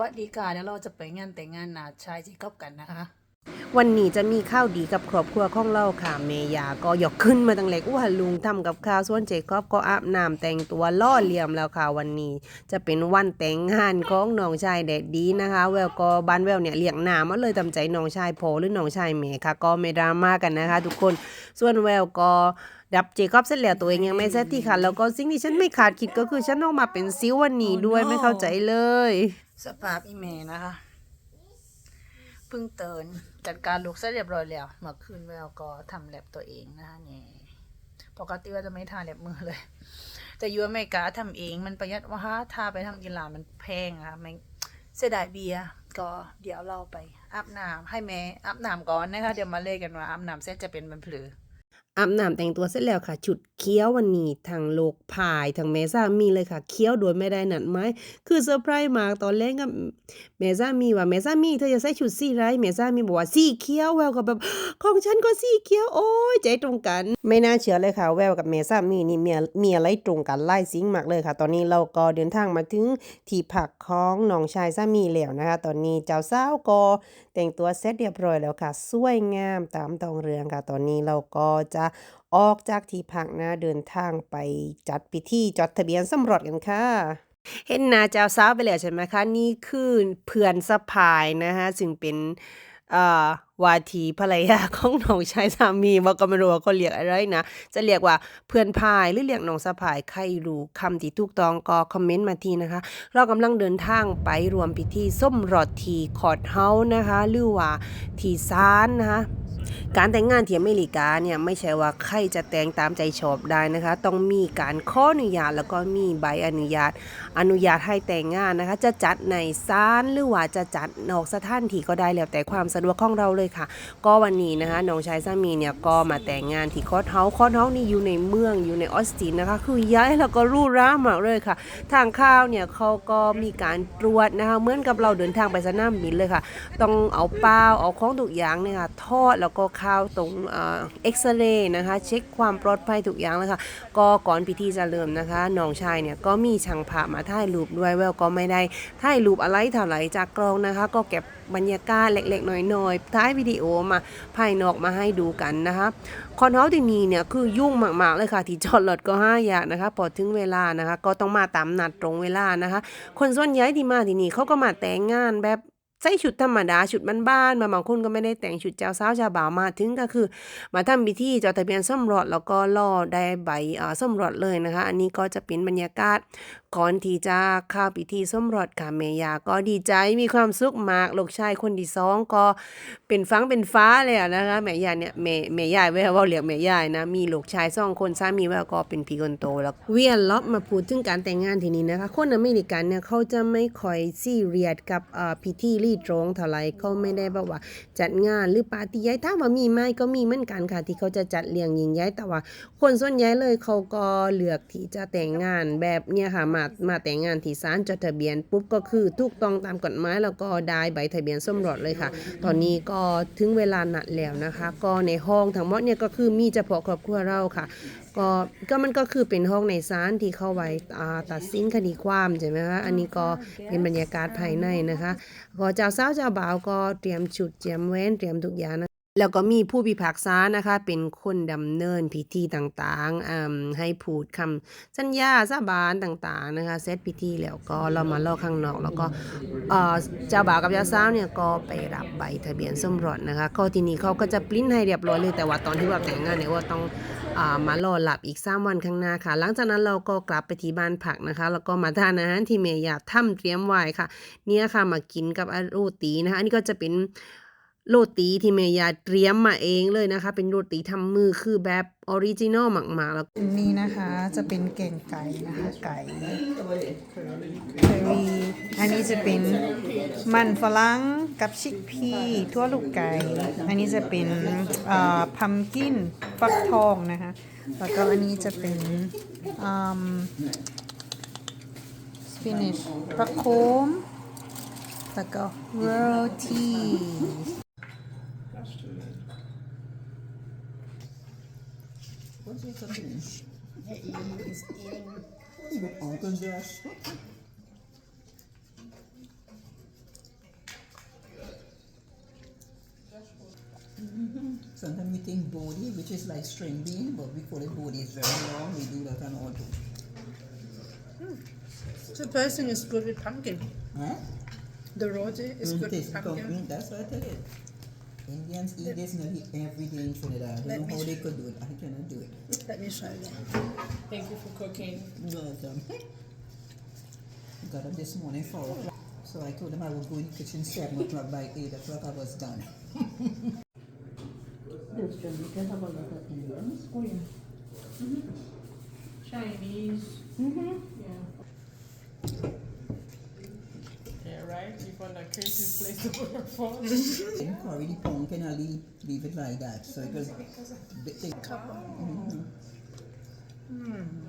วัสดีค่ะเดี๋ยวเราจะไปงานแต่งงานนาชายจีกอบกันนะคะ วันนี้จะมีข้าวดีกับครอบครัวของเราค่ะเมยาก็ยกขึ้นมาตั้งเล็กว่าลุงทำกับข้าวส่วนเจคอบก็อาบน้ำแต่งตัวล่อเลี่ยมแล้วค่ะวันนี้ จะเป็นวันแต่งงานของน้องชายแดดดีนะคะ แววก็บ้านแววเนี่ยเลี้ยงหนามาเลยตำใจน้องชายโพหรือน้องชายเมย์ค่ะ ก็ไม่ดราม่ากันนะคะ ทุกคนส่วนแววก็ดับเจคอบเสร็จแล้วตัวเองยังไม่เสร็จที่ค่ะแล้วก็สิ่งที่ฉันไม่ขาดคิดก็คือฉันต้องมาเป็นซิววันนี้ด้วยไม่เข้าใจเลย สภาพอีเมนะคะเพิ่งเตือนจัดการลูกเสร็จเรียบร้อยแล้วเมื่อคืนแววก็ทำแลบตัวเองนะคะนี่ปกติว่าจะไม่ทาแลบมือเลย แต่อยูอเมริกาทำเองมันประหยัดว่าทาไปทำกีฬามันแพงอะค่ะมันเสียดายเบียร์ก็เดี๋ยวเราไปอาบน้ำให้แม่อาบน้ำก่อนนะคะเดี๋ยวมาเล่กันว่าอาบน้ำเสร็จจะเป็นมันผือ อาบน้ำแต่งตัวเสร็จแล้วค่ะ ชุดเคี้ยววันนี้ทางโลกพายทางเมซ่ามีเลยค่ะ เคี้ยวโดยไม่ได้นัดหมายคือเซอร์ไพรส์มากตอนแรกกับเมซ่ามีว่าเมซ่ามีเธอจะใส่ชุดสีไรเมซ่ามีบอกว่าสีเขี้ยวแววก็แบบของฉันก็สีเขี้ยวโอ้ยใจตรงกัน ไม่น่าเชื่อเลยค่ะ แววกับเมซ่ามีนี่เมียเมีอะไรตรงกันไล่ซิงค์มากเลยค่ะ ตอนนี้เราก็เดินทางมาถึงที่พักของน้องชายสามีแล้วนะคะ ตอนนี้เจ้าสาวก็แต่งตัวเสร็จเรียบร้อยแล้วค่ะ สวยงามตามตองเรืองค่ะ ตอนนี้เราก็จะออกจากที่พักนะเดินทางไปจัดพิธีจดทะเบียนสมรสกันค่ะเห็นนาเจ้าสาวไปแล้วใช่ไหมคะ นี่คือเพื่อนสะพายนะคะซึ่งเป็น วาทีภรรยาของน้องชายสามีบอกก็ไม่รู้ว่าเขาเรียกอะไรนะ จะเรียกว่าเพื่อนพายหรือเรียกน้องสะพายใครรู้คำที่ถูกต้องก็คอมเมนต์มาทีนะคะ เรากำลังเดินทางไปรวมพิธีส้มรอดทีคอร์ดเฮานะคะ หรือว่าทีซานนะคะ การแต่งงานที่อเมริกาเนี่ยไม่ใช่ว่าใครจะแต่งตามใจชอบได้นะคะ ต้องมีการขออนุญาตแล้วก็มีใบอนุญาต อนุญาตให้แต่งงานนะคะ จะจัดในศาลหรือว่าจะจัดนอกสถานที่ก็ได้แล้วแต่ความสะดวกของเราเลยค่ะ ก็วันนี้นะคะน้องชายสามีเนี่ยก็มาแต่งงานที่คอทเฮาคอทเฮานี่อยู่ในเมืองอยู่ในออสตินนะคะ คือย้ายแล้วก็รูร่ามากเลยค่ะ ทางข้าวเนี่ยเขาก็มีการตรวจนะคะเหมือนกับเราเดินทางไปสนามบินเลยค่ะ ต้องเอาเปลาเอาของทุกอย่างเนี่ยทอดแล้วก็็เข้าตรงเอ็กซเรย์นะคะ เช็คความปลอดภัยทุกอย่างเลยค่ะ ก็ก่อนพิธีจะเริ่มนะคะน้องชายเนี่ยก็มีช่างภาพมาถ่ายรูปด้วยแววก็ไม่ได้ถ่ายรูปอะไรเท่าไหร่จากกล้องนะคะ ก็เก็บบรรยากาศเล็กๆน้อยๆท้ายวิดีโอมาภายนอกมาให้ดูกันนะคะคอนเฮาส์ที่นี่เนี่ยคือยุ่งมากๆเลยค่ะ ที่จอดรถก็ห้าอย่างนะคะพอถึงเวลานะคะ ก็ต้องมาตามนัดตรงเวลานะคะ คนส่วนใหญ่ที่มาที่นี่เขาก็มาแต่งงานแบบ ใส่ชุดธรรมดาชุดบ้านๆมาบางคนก็ไม่ได้แต่งชุดเจ้าสาวเจ้าบ่าวมาถึงก็คือ มาทำพิธีจดทะเบียนสมรสแล้วก็รอได้ใบเออสมรสเลยนะคะ อันนี้ก็จะเป็นบรรยากาศก่อนที่จะเข้าพิธีสมรสค่ะเมยาก็ดีใจมีความสุขมากลูกชายคนที่สองก็เป็นฟังเป็นฟ้าเลยนะคะแม่ยายเนี่ยแม่แม่ยายแววว่าเรียกแม่ยายนะมีลูกชายสองคนสามีแววก็เป็นพี่คนโตแล้วเวียนล็อบมาพูดถึงการแต่งงานทีนี้นะคะคนอเมริกันเนี่ยเขาจะไม่ค่อยซีเรียสกับเออพิธีรีตรงเท่าไหร่เขาไม่ได้แบบว่า จัดงานหรือปาร์ตี้ใหญ่ถ้ามว่ามีไหมก็มีเหมือนกันค่ะ ที่เขาจะจัดเลี้ยงยิ่งใหญ่แต่ว่า คนส่วนใหญ่เลยเขาก็เลือกที่จะแต่งงานแบบเนี่ยค่ะมามาแต่งงานที่ศาลจดทะเบียนปุ๊บก็คือถูกต้องตามกฎหมายแล้วก็ได้ใบทะเบียนสมรสเลยค่ะ ตอนนี้ก็ถึงเวลานัดแล้วนะคะ ก็ในห้องทั้งหมดเนี่ยก็คือมีเฉพาะครอบครัวเราค่ะก็ก็มันก็คือเป็นห้องในศาลที่เข้าไว้ตัดสินคดีความใช่ไหมคะอันนี้ก็เป็นบรรยากาศภายในนะคะก็เจ้าสาวเจ้าบ่าวก็เตรียมชุดเตรียมแว้นเตรียมทุกอย่างนะ แล้วก็มีผู้พิพากษานะคะเป็นคนดำเนินพิธีต่างๆอ่าให้พูดคำสัญญาสาบานต่างๆนะคะเซตพิธีแล้วก็เรามาลอกข้างนอก แล้วก็เอ่อเจ้าบ่าวกับเจ้าสาวเนี่ยก็ไปรับใบทะเบียนสมรสนะคะก็ที่นี้เขาก็จะปริ้นให้เรียบร้อยเลยแต่ว่าตอนที่ว่าแต่งงานเนี่ยว่าต้องอ่ามารอหลับอีก 3 วันข้างหน้าค่ะ หลังจากนั้นเราก็กลับไปที่บ้านพักนะคะ แล้วก็มาทานอาหารที่เมย์อยากทำเตรียมไว้ค่ะ เนี่ยค่ะมากินกับโรตีนะคะ อันนี้ก็จะเป็น โรตีที่เมย์ยาเตรียมมาเองเลยนะคะ เป็นโรตีทำมือคือแบบออริจินอลมากๆแล้วอันนี้นะคะจะเป็นแกงไก่นะคะไก่เคอรี่อันนี้จะเป็นมันฝรั่งกับชิคพีทั่วลูกไก่ อันนี้จะเป็นพัมกินฟักทองนะคะ แล้วก็อันนี้จะเป็นสปินิชฟักโคมแล้วก็โรตี What's your cooking? You're eating. He's eating. What's your oncle's Sometimes we think body, which is like string bean, but we call it body. It's very long. We do that on all mm. The person is good with pumpkin. Huh? The roti is mm, good with pumpkin. pumpkin. That's what I tell you. Indians eat this nearly every day in Trinidad. I don't know me how they could do it. I cannot do it. Let me try that. Thank you for cooking. But, um, got up this morning four o'clock. So I told them I would go in the kitchen seven o'clock. By eight o'clock I was done. Those Jamaica have a lot of Indians. Oh yeah. Chinese. Mm-hmm. Yeah you on that creative place to put phone. punk and I leave, leave it like that. So it was. Because the cover. Mm-hmm. Mm.